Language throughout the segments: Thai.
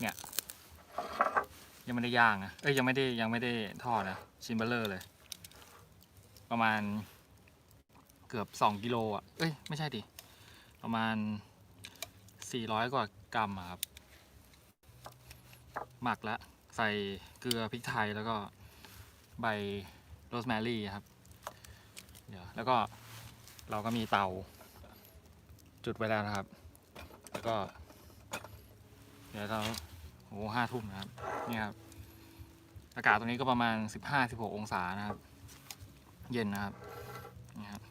เนี่ย ยังไม่ได้ย่างนะเอ้ยยังไม่ได้ยังไม่ได้ทอดนะชิ้นเบลเลอร์เลย ประมาณเกือบสองกิโลอะเอ้ยไม่ใช่ดิประมาณสี่ร้อยกว่ากรัมครับ หมักแล้วใส่เกลือพริกไทยแล้วก็ใบโรสแมรี่ครับ เดี๋ยวแล้วก็เราก็มีเตา จุดไว้แล้วนะครับ แล้วก็ เดี๋ยวเรา โอ้ห้าทุ่มนะครับนี่ครับ อากาศตรงนี้ก็ประมาณสิบห้าสิบหกองศานะครับ เย็นนะครับ นี่ครับ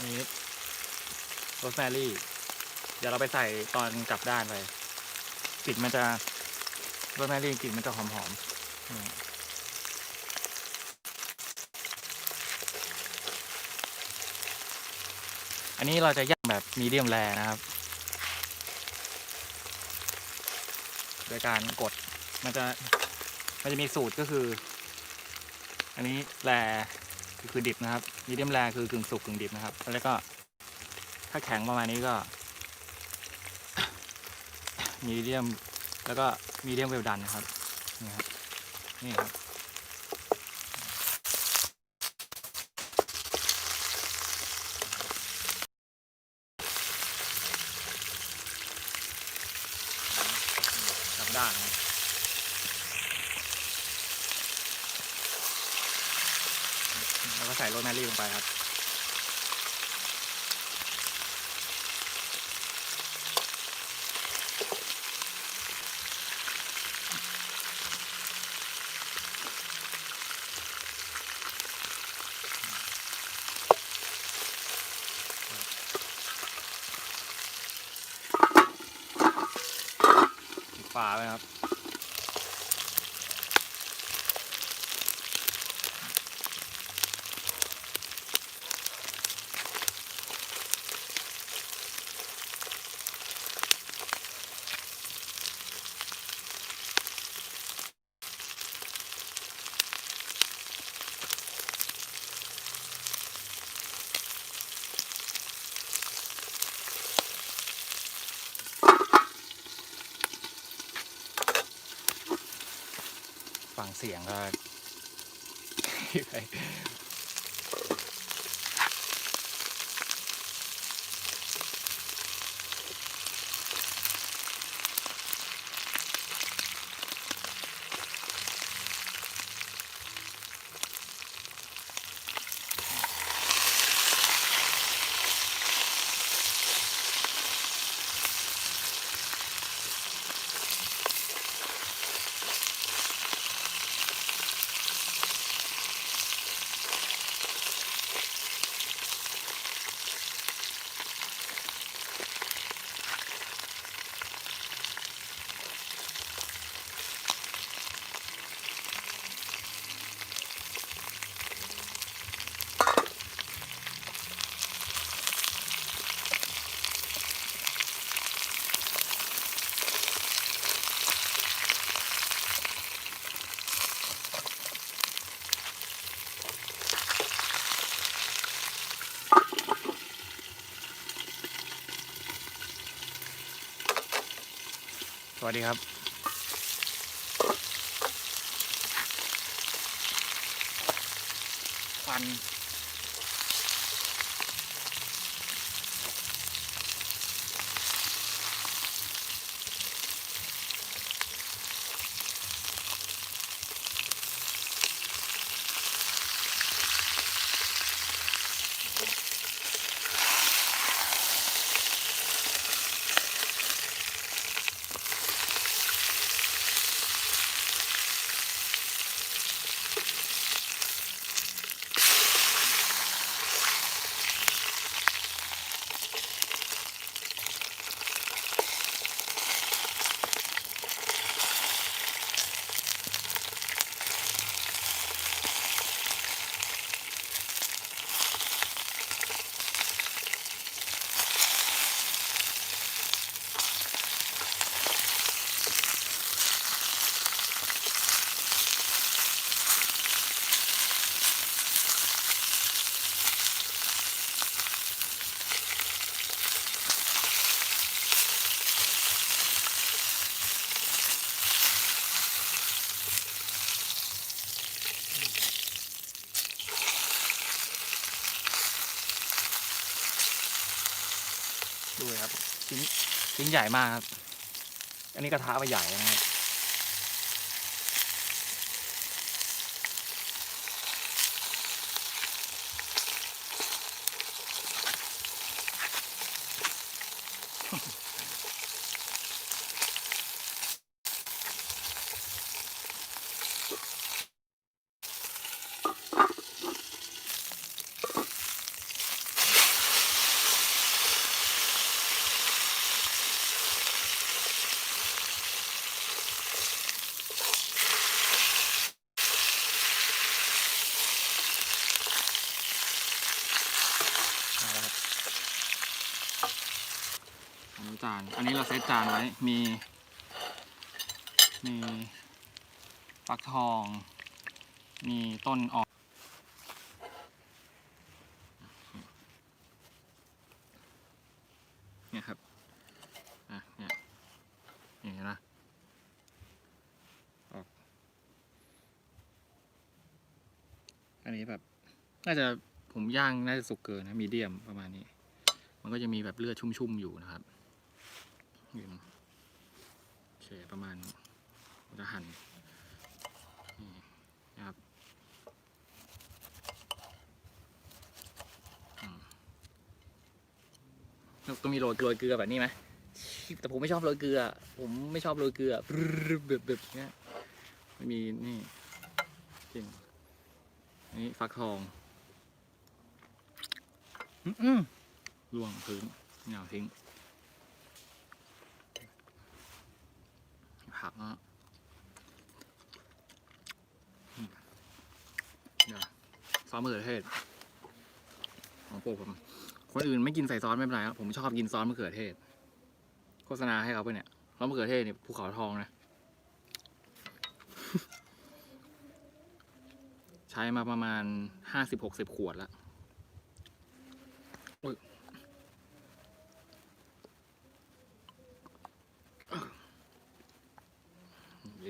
อันนี้โร สแมรี่ เดี๋ยวเราไปใส่ตอนกลับด้านไปกลิ่นมันจะโรสแมรี่กลิ่นมันจะหอมๆนี่อันนี้เราจะย่างแบบมีเดียมแรนะครับ โดยการกดมันจะมันจะมีสูตรก็คือ อันนี้แรคือดิบนะครับมีเดียมแรคือกึ่งสุกกึ่งดิบนะครับ แล้วก็ ถ้าแข็งประมาณนี้ก็ มีเดียม แล้วก็มีเดียมเวลดันนะครับ นี่ครับ นี่ครับ กลับด้านนะครับแล้วก็ใส่โรสแมรี่ลงไปครับ ปิด ฝาไว้ครับ ฟังเสียงก็ วัสดีครับควัน ชิ้นใหญ่มากครับ อันนี้กระทะมันใหญ่นะครับ จาน อันนี้เราเซตจานไว้ มี มีฟักทอง มีต้นออนเนี่ยครับ อะ เนี่ยนี่นไหมออก อันนี้แบบ น่าจะผมย่างน่าจะสุกเกินนะ มีเดียมประมาณนี้ มันก็จะมีแบบเลือดชุ่มๆอยู่นะครับ นี่นโอเคประมาณผมจะหั่นนี่นะครับแล้วต้องมีโรยโรยเกลือแบบนี้ไหมแต่ผมไม่ชอบโรยเกลือ ผมไม่ชอบโรยเกลือแบบแบบเนี้ยไม่มีนี่จริงอันนี้ฟักทองอืมล่วงพื้นเหงาทิ้ง ผักเดี๋ยวซอสมะเขือเทศของโปรดผม คนอื่นไม่กินใส่ซอสไม่เป็นไรครับผมชอบกินซอสมะเขือเทศ โฆษณาให้เขาไปเนี่ยซอสมะเขือเทศเนี่ยภูเขาทองนะ ใช้มาประมาณห้าสิบหกสิบขวดแล้ว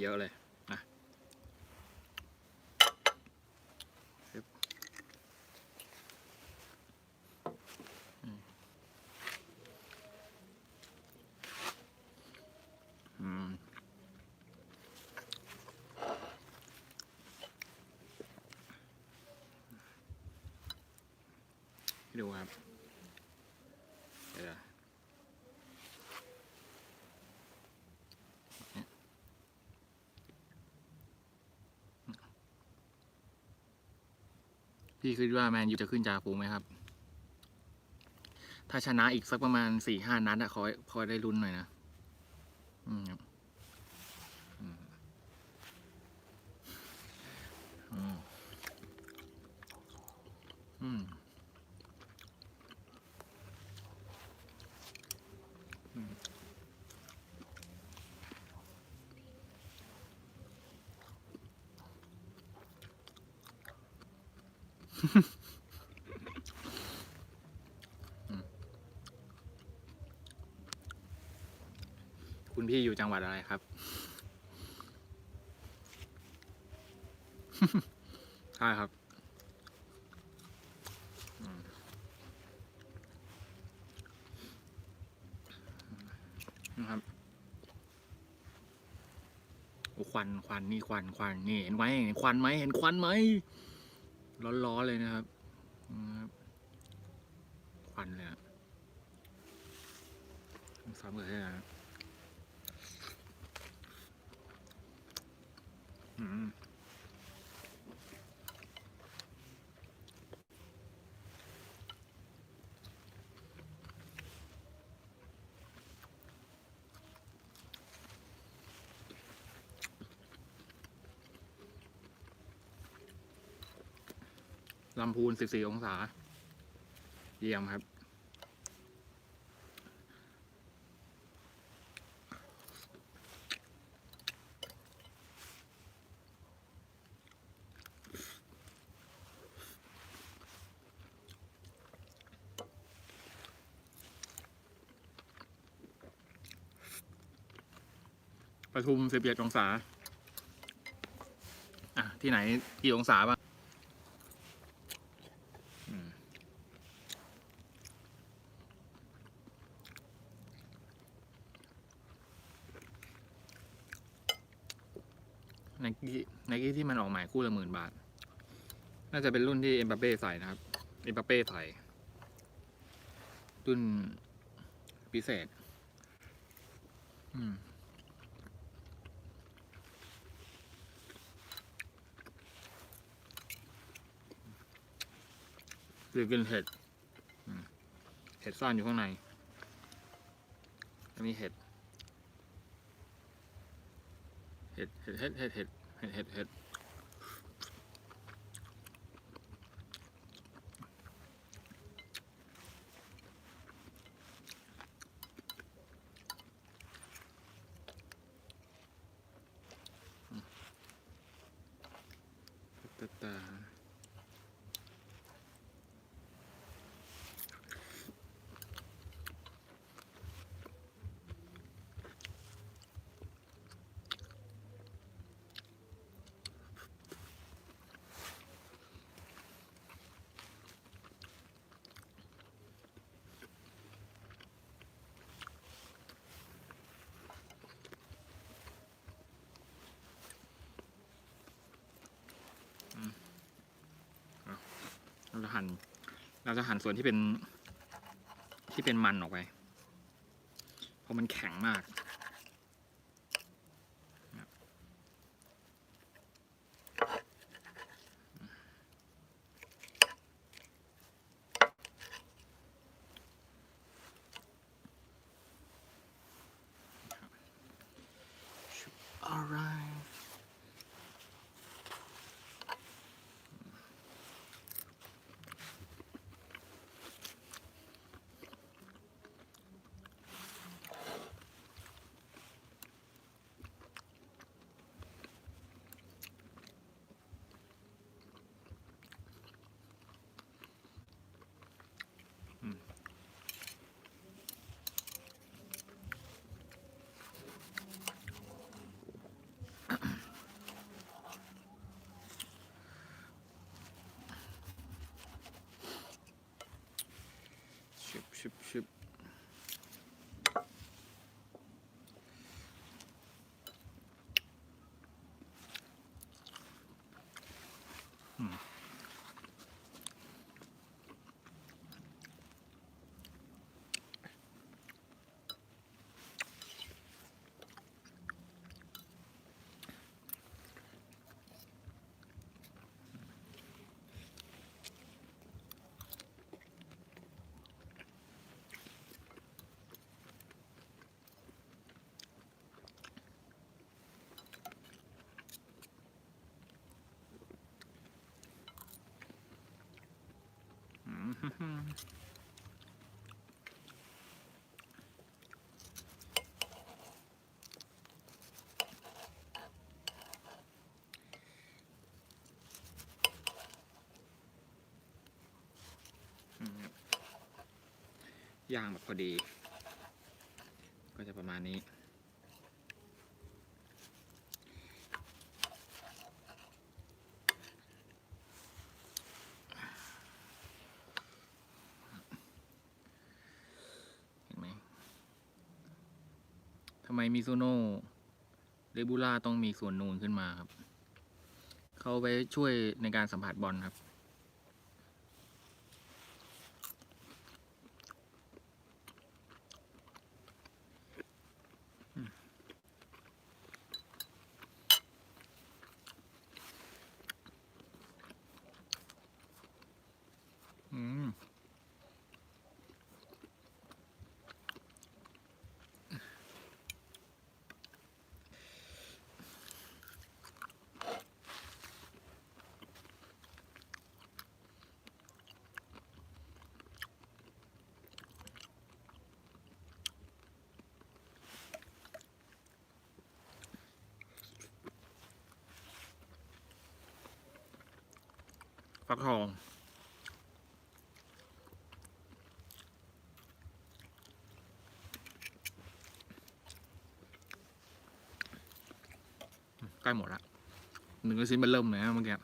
เยอะๆเลยนะปึ๊บอืมอืมให้ดูครับ เดี๋ยว พี่คิดว่าแมนยูจะขึ้นจ่าฝูงไหมครับ ถ้าชนะอีกสักประมาณสี่ห้านัดอะคอยพอได้ลุ้นหน่อยนะ อืมครับ คุณพี่อยู่จังหวัดอะไรครับ ใช่ครับ นะครับ โอ้ควันควันนี่ควันควันนี่เห็นไหมเห็นควันไหมเห็นควันไหม ร้อนๆเลยนะครับ ควันเลยอะซ้ำเลยนะอืม ลำพูน 14 องศา เยี่ยมครับ ทุมสิบเอ็ดองศา อะ ที่ไหนกี่องศาบ้างไนกี้ไนกี้ที่มันออกหมายคู่ละหมื่นบาท น่าจะเป็นรุ่นที่เอ็มบัปเป้ใส่นะครับ เอ็มบัปเป้ใส่ รุ่นพิเศษ หรือกินเห็ดเห็ดซ่อนอยู่ข้างในแล้วมีเห็ด เห็ด เห็ด เห็ด เห็ด เห็ด เห็ด เห็ด หั่นเราจะหั่นส่วนที่เป็นที่เป็นมันออกไป เพราะมันแข็งมาก ย่างแบบพอดี ก็จะประมาณนี้ เห็นไหม ทำไมมิซูโน่เรบูล่าต้องมีส่วนนูนขึ้นมาครับ เขาไปช่วยในการสัมผัสบอลครับ อืม ฟักทอง ใกล้หมดละเนื้อชิ้นมันเริ่มเลยนะเมื่อกี้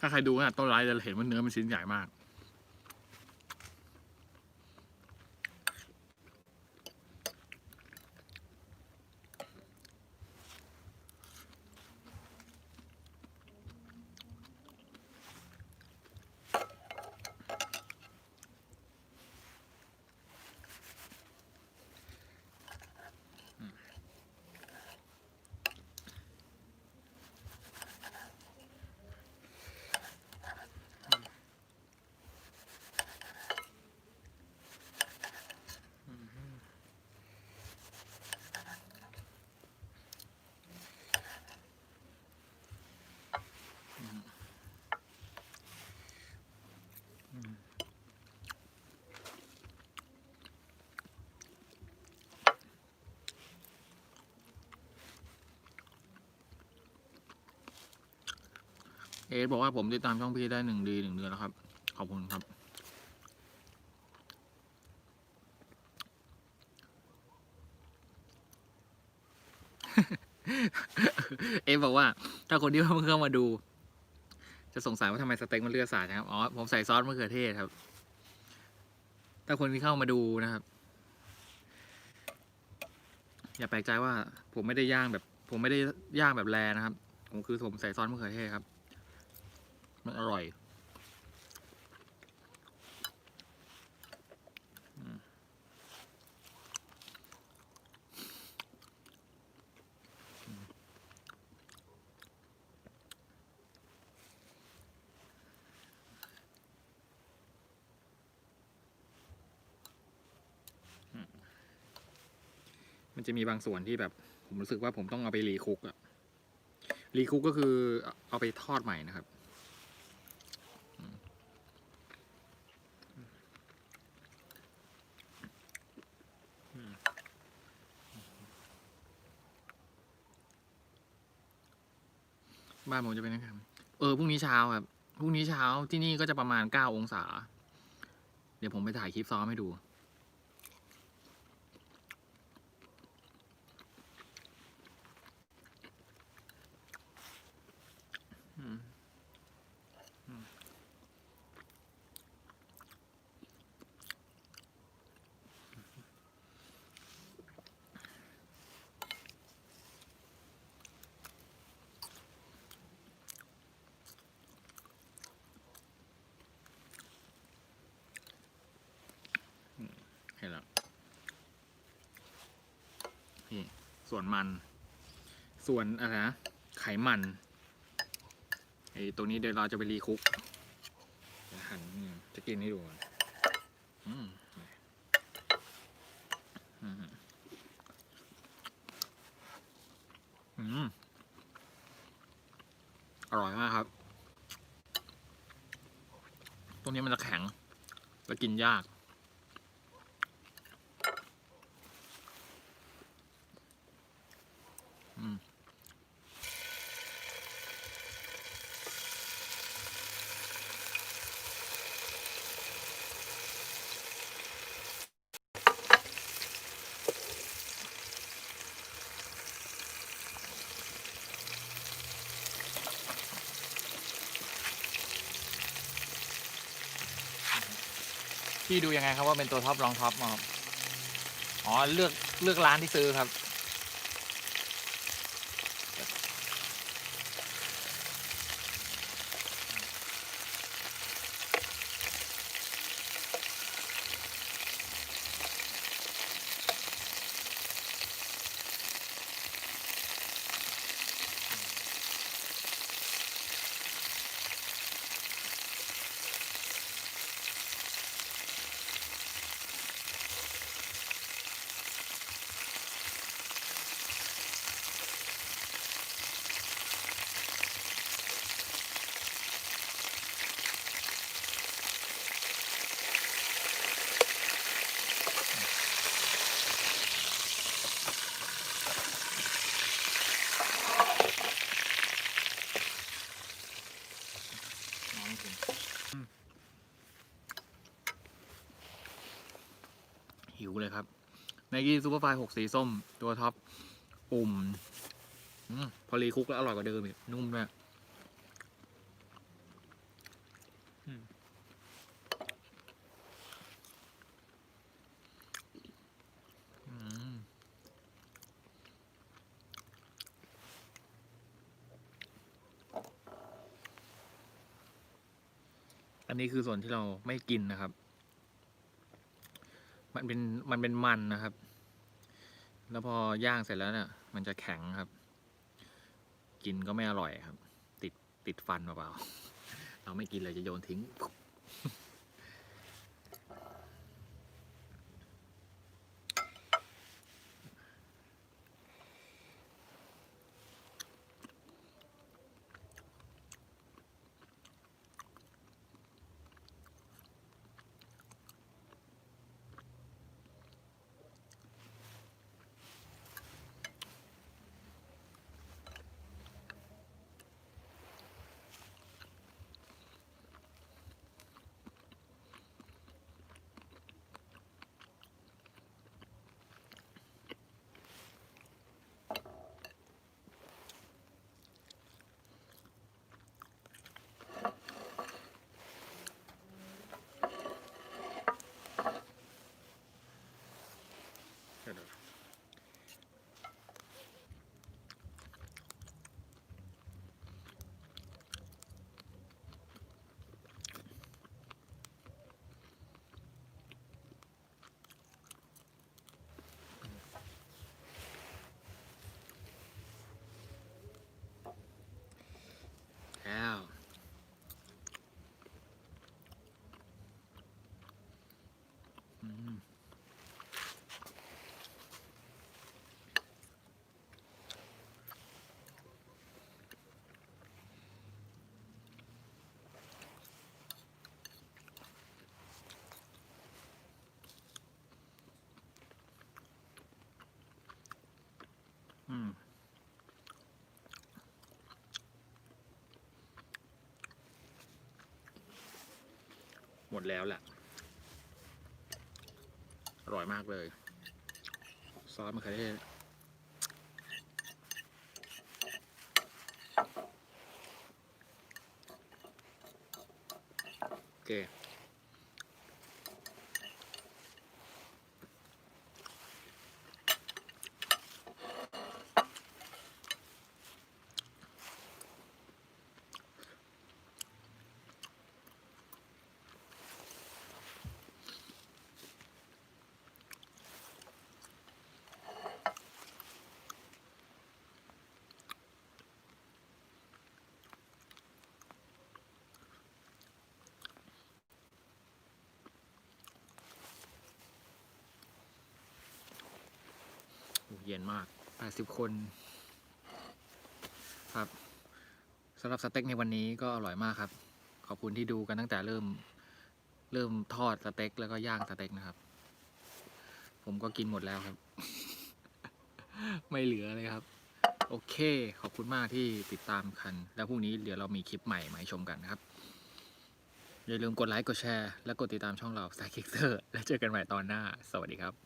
ถ้าใครดูนะต้นไลฟ์จะเห็นว่าเนื้อมันชิ้นใหญ่มาก เอสบอกว่าผมติดตามช่องพี่ได้หนึ่งดีหนึ่งเดือนแล้วครับ ขอบคุณครับ เอฟบอกว่า ถ้าคนที่เพิ่งเข้ามาดู จะสงสัยว่าทำไมสเต็กมันเลือดสาดนะครับ อ๋อ ผมใส่ซอสมะเขือเทศครับ ถ้าคนที่เข้ามาดูนะครับ อย่าแปลกใจว่าผมไม่ได้ย่างแบบ ผมไม่ได้ย่างแบบแรนะครับ ผมคือผมใส่ซอสมะเขือเทศครับ มันอร่อยมันจะมีบางส่วนที่แบบ ผมรู้สึกว่าผมต้องเอาไปรีคุกอะรีคุกก็คือเอาไปทอดใหม่นะครับ บ้านผมจะเป็นยังไงเออพรุ่งนี้เช้าครับพรุ่งนี้เช้าที่นี่ก็จะประมาณเก้าองศา เดี๋ยวผมไปถ่ายคลิปซ้อมให้ดู อืมอืมเห็นแล้วนี่ ส่วนมัน ส่วนอะไรนะไขมันไอ้ตัวนี้เดี๋ยวเราจะไปรีคุกหั่นจะกินให้ดูก่อนอร่อยมากครับ ตรงนี้มันจะแข็งและกินยาก พี่ดูยังไงครับว่าเป็นตัวท็อปรองท็อปมาครับอ๋อเลือกเลือกร้านที่ซื้อครับ หิวเลยครับ ไนกี้ซูเปอร์ไฟหกสีส้ม ตัวท็อปปุ่มอพอรีคุกแล้วอร่อยกว่าเดิมอีก นุ่มด้วยอันนี้คือส่วนที่เราไม่กินนะครับ มันเป็นมันเป็นมันนะครับ แล้วพอย่างเสร็จแล้วเนี่ยมันจะแข็งครับ กินก็ไม่อร่อยครับ ติดติดฟันเปล่าๆเราไม่กินเลยจะโยนทิ้ง Here it is. อืมหมดแล้วแหละอร่อยมากเลย ซอสมะเขือเทศโอเค เย็นมาก 80 คน ครับสำหรับสเต็กในวันนี้ก็อร่อยมากครับ ขอบคุณที่ดูกันตั้งแต่เริ่ม เริ่มทอดสเต็กแล้วก็ย่างสเต็กนะครับ ผมก็กินหมดแล้วครับ ไม่เหลือเลยครับ โอเค ขอบคุณมากที่ติดตามกัน แล้วพรุ่งนี้เดี๋ยวเรามีคลิปใหม่มาให้ชมกันครับอย่าลืมกดไลค์ กดแชร์ และกดติดตามช่องเรา s ายคิกเตอร์แล้วเจอกันใหม่ตอนหน้า สวัสดีครับ